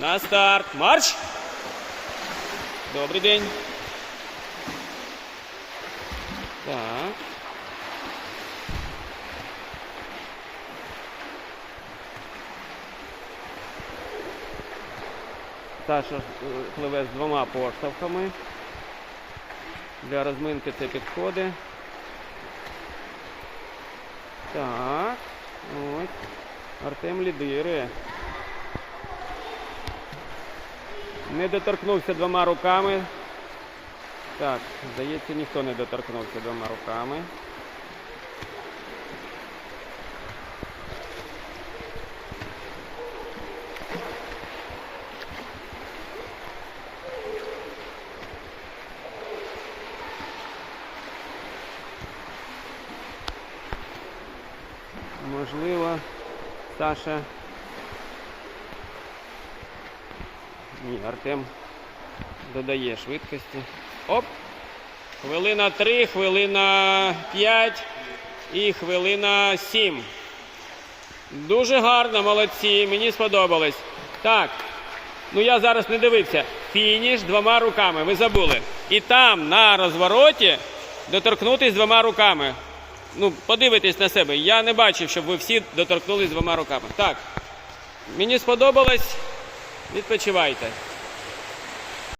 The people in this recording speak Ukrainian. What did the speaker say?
На старт. Марш! Добрий день. Так. Саша е, пливе з двома поштовхами. Для розминки це підходить. Так. Ось. Артем лідирує. Не доторкнувся двома руками. Так, здається, ніхто не доторкнувся двома руками. Можливо, Саша. Ні, Артем додає швидкості. Оп! Хвилина 3, хвилина 5 і хвилина 7. Дуже гарно, молодці, мені сподобалось. Так, ну я зараз не дивився. Фініш двома руками, ви забули. І там на розвороті доторкнутись двома руками. Ну, подивитесь на себе. Я не бачив, щоб ви всі доторкнулись двома руками. Так, мені сподобалось. Відпочивайте.